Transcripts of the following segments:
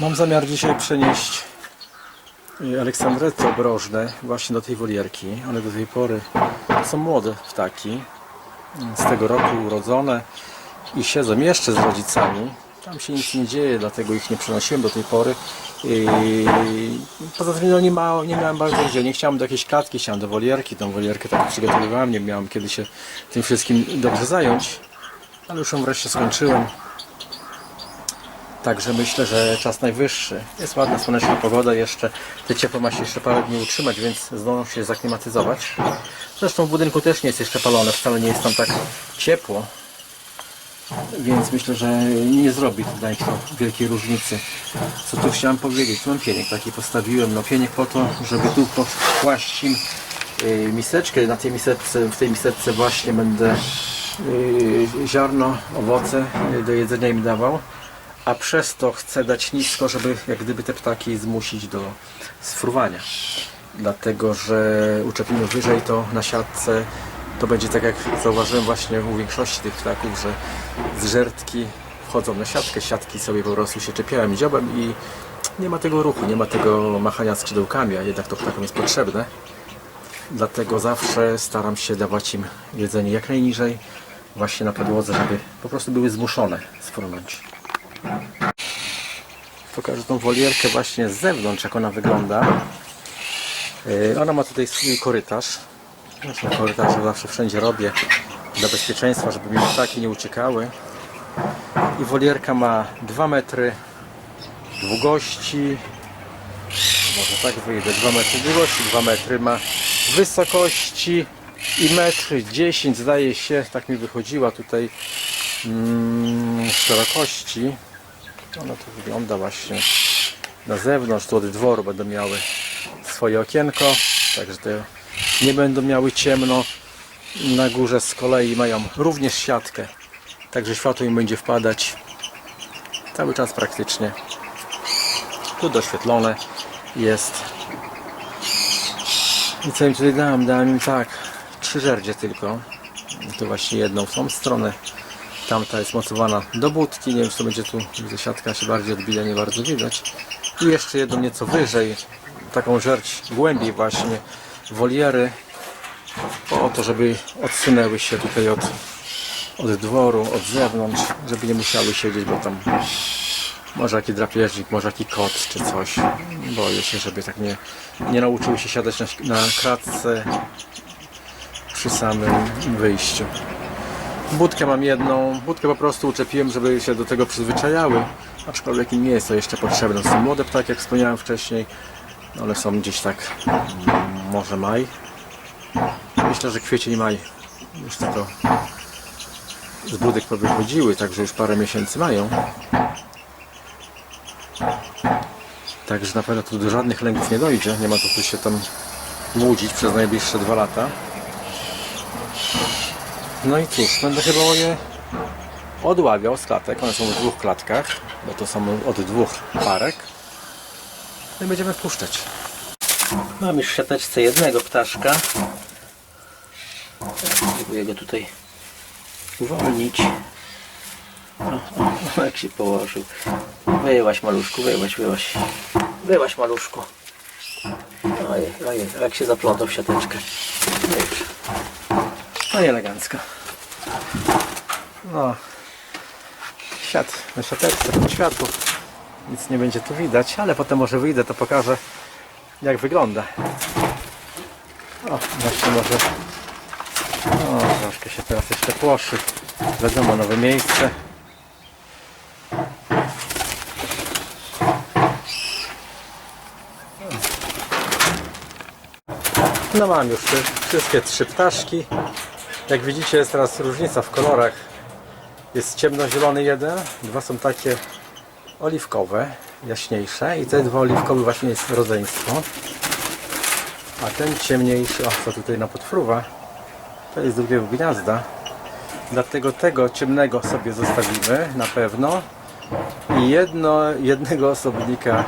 Mam zamiar dzisiaj przenieść y, Aleksandretto obrożne właśnie do tej wolierki. One do tej pory są młode ptaki, z tego roku urodzone i siedzą jeszcze z rodzicami. Tam się nic nie dzieje, dlatego ich nie przenosiłem do tej pory. I poza tym no, nie, ma, nie miałem bardzo gdzie. Nie chciałem do jakiejś klatki, chciałem do wolierki. Tą wolierkę tak przygotowywałem, nie miałem kiedy się tym wszystkim dobrze zająć. Ale już ją wreszcie skończyłem. Także myślę, że czas najwyższy. Jest ładna, słoneczna pogoda jeszcze. Te ciepło ma się jeszcze parę dni utrzymać, więc zdążą się zaklimatyzować. Zresztą w budynku też nie jest jeszcze palone, wcale nie jest tam tak ciepło. Więc myślę, że nie zrobi tutaj to wielkiej różnicy. Co tu chciałem powiedzieć? Tu mam pieniek taki postawiłem. No pieniek po to, żeby tu pokłaść im y, miseczkę. Na tej miseczce, w tej miseczce właśnie będę y, ziarno, owoce do jedzenia im dawał. A przez to chcę dać nisko, żeby jak gdyby te ptaki zmusić do sfruwania. Dlatego, że uczepimy wyżej to na siatce to będzie tak jak zauważyłem właśnie u większości tych ptaków, że z żertki wchodzą na siatkę, siatki sobie po prostu się czepiałem dziobem i nie ma tego ruchu, nie ma tego machania skrzydełkami, a jednak to ptakom jest potrzebne. Dlatego zawsze staram się dawać im jedzenie jak najniżej, właśnie na podłodze, żeby po prostu były zmuszone sfrunąć. Pokażę tą wolierkę właśnie z zewnątrz, jak ona wygląda. Yy, Ona ma tutaj swój korytarz. Zresztą korytarze zawsze wszędzie robię dla bezpieczeństwa, żeby mi ptaki nie uciekały. I wolierka ma 2 metry długości. Może tak wyjdę. 2 metry długości, 2 metry ma wysokości i metr 10 zdaje się, tak mi wychodziła tutaj mm, szerokości. Ona tu wygląda właśnie na zewnątrz, tu od dworu będą miały swoje okienko, także te nie będą miały ciemno. Na górze z kolei mają również siatkę, także światło im będzie wpadać cały czas praktycznie. Tu doświetlone jest. I co im tutaj dałem? Dałem im tak, trzy żerdzie tylko. To właśnie jedną w tą stronę. Tamta jest mocowana do budki. Nie wiem, czy to będzie tu, widzę siatka się bardziej odbija, nie bardzo widać. I jeszcze jedną nieco wyżej, taką żerć głębiej właśnie, woliery. Po to, żeby odsunęły się tutaj od, od dworu, od zewnątrz, żeby nie musiały siedzieć, bo tam może jaki drapieżnik, może jaki kot czy coś. Boję się, żeby tak nie, nie nauczyły się siadać na, na kratce przy samym wyjściu. Budkę mam jedną, budkę po prostu uczepiłem, żeby się do tego przyzwyczajały, aczkolwiek im nie jest to jeszcze potrzebne. Są młode ptaki, jak wspomniałem wcześniej, one są gdzieś tak, mm, może maj. Myślę, że kwiecień, maj już tylko z budek powychodziły, także już parę miesięcy mają. Także na pewno tu do żadnych lęków nie dojdzie, nie ma co się tam łudzić przez najbliższe dwa lata. No i cóż, będę chyba je odławiał z klatek. One są w dwóch klatkach, bo to są od dwóch parek. No i będziemy wpuszczać. Mam już w siateczce jednego ptaszka. Spróbuję go tutaj uwolnić. O, o, jak się położył. Wyjełaś maluszku, wyjełaś, wyjełaś. Wyjełaś maluszku. Ojej, ojej, jak się zaplątał w siateczkę. No już. No i elegancko. No. Siat na siateczce światło. Nic nie będzie tu widać, ale potem może wyjdę, to pokażę jak wygląda. O, właśnie może... O, troszkę się teraz jeszcze płoszy. Wiadomo, nowe miejsce. No mam już wszystkie trzy ptaszki. Jak widzicie jest teraz różnica w kolorach. Jest ciemnozielony jeden, dwa są takie oliwkowe, jaśniejsze i te dwa oliwkowe właśnie jest rodzeństwo. A ten ciemniejszy, o co tutaj na podfruwa, to jest drugiego gniazda. Dlatego tego ciemnego sobie zostawimy na pewno i jedno, jednego osobnika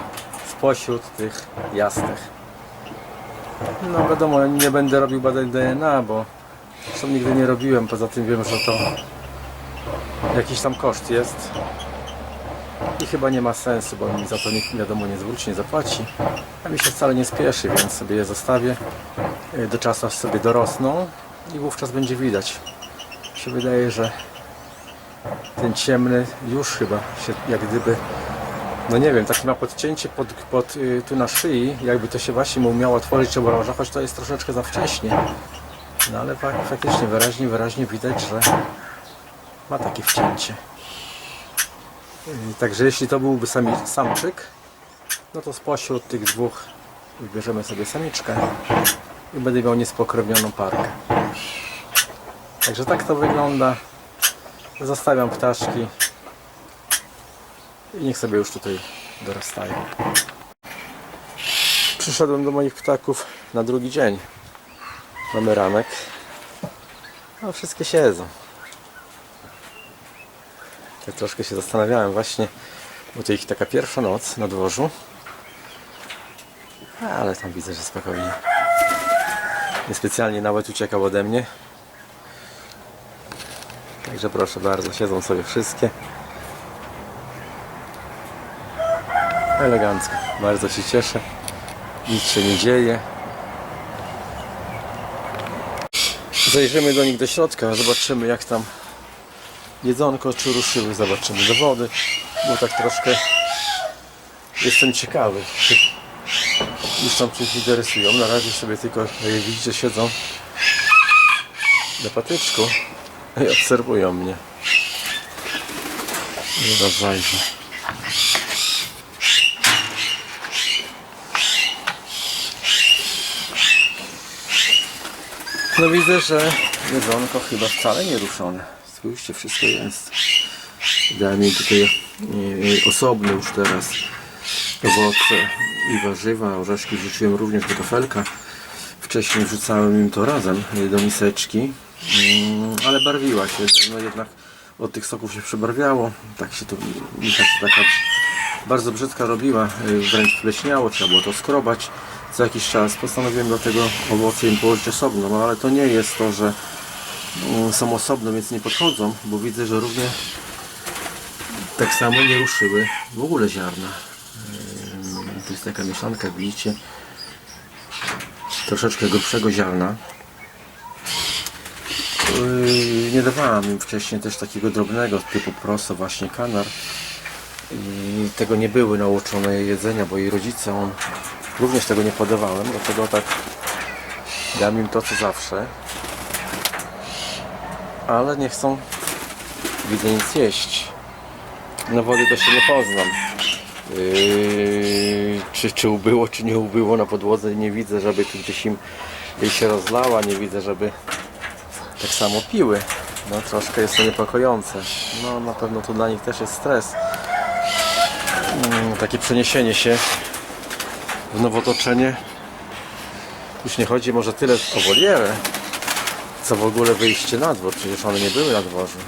spośród tych jasnych. No wiadomo, nie będę robił badań DNA, bo zresztą nigdy nie robiłem, poza tym wiem, że to jakiś tam koszt jest. I chyba nie ma sensu, bo mi za to nikt wiadomo nie zwróci, nie zapłaci. A mi się wcale nie spieszy, więc sobie je zostawię. Y, Do czasu aż sobie dorosną i wówczas będzie widać. Mi się wydaje, że ten ciemny już chyba się jak gdyby no nie wiem, takie ma podcięcie pod, pod, y, tu na szyi, jakby to się właśnie mu miało tworzyć obraża, choć to jest troszeczkę za wcześnie. No ale fak, faktycznie wyraźnie, wyraźnie widać, że ma takie wcięcie. Y, Także jeśli to byłby sami, samczyk, no to spośród tych dwóch wybierzemy sobie samiczkę i będę miał niespokrewnioną parkę. Także tak to wygląda. Zostawiam ptaszki i niech sobie już tutaj dorastają. Przyszedłem do moich ptaków na drugi dzień. Mamy ranek. No wszystkie siedzą. Tak troszkę się zastanawiałem właśnie, bo to ich taka pierwsza noc na dworzu. Ale tam widzę, że spokojnie. Niespecjalnie nawet uciekał ode mnie. Także proszę bardzo, siedzą sobie wszystkie. Elegancko. Bardzo się cieszę. Nic się nie dzieje. Zajrzymy do nich do środka, zobaczymy jak tam jedzonko, czy ruszyły, zobaczymy do wody, bo tak troszkę jestem ciekawy, czy już tam czymś interesują. Na razie sobie tylko, widzicie, siedzą na patyczku i obserwują mnie. Zaraz zajrzę. No widzę, że jedzonko chyba wcale nie ruszone. Spójrzcie, wszystko jest. Mi tutaj e, osobno już teraz owoce i warzywa. Orzeszki wrzuciłem również do kafelka. Wcześniej wrzucałem im to razem e, do miseczki. Mm, ale barwiła się. No jednak od tych soków się przebarwiało. Tak się to misza taka bardzo brzydka robiła, y, wręcz pleśniało, trzeba było to skrobać co jakiś czas. Postanowiłem do tego owoce im położyć osobno, no ale to nie jest to, że mm, są osobno, więc nie podchodzą, bo widzę, że równie tak samo nie ruszyły w ogóle ziarna. To jest taka mieszanka, widzicie, troszeczkę grubszego ziarna. Yy, Nie dawałam im wcześniej też takiego drobnego typu prosto właśnie kanar i tego nie były nauczone jedzenia, bo jej rodzice również tego nie podawałem, dlatego tak dam im to co zawsze. Ale nie chcą widzę nic jeść. Na wody to się nie poznam. Yy, czy, czy ubyło, czy nie ubyło na podłodze, nie widzę, żeby tu gdzieś im jej się rozlała, nie widzę, żeby tak samo piły. No troszkę jest to niepokojące. No na pewno to dla nich też jest stres. Mm, takie przeniesienie się w nowotoczenie. Już nie chodzi może tyle o wolierę, co w ogóle wyjście na dwór. Przecież one nie były na dworze.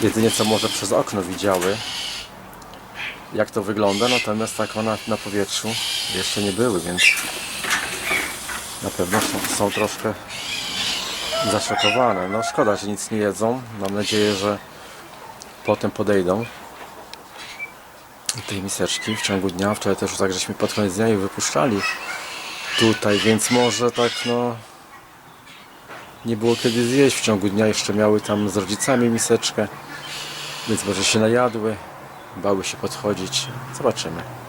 Jedynie co może przez okno widziały, jak to wygląda, natomiast tak one na powietrzu jeszcze nie były, więc na pewno są, są troszkę zaszokowane. No szkoda, że nic nie jedzą. Mam nadzieję, że potem podejdą tej miseczki w ciągu dnia. Wczoraj też tak żeśmy pod koniec dnia ich wypuszczali tutaj, więc może tak no nie było kiedy zjeść w ciągu dnia. Jeszcze miały tam z rodzicami miseczkę, więc może się najadły, bały się podchodzić. Zobaczymy.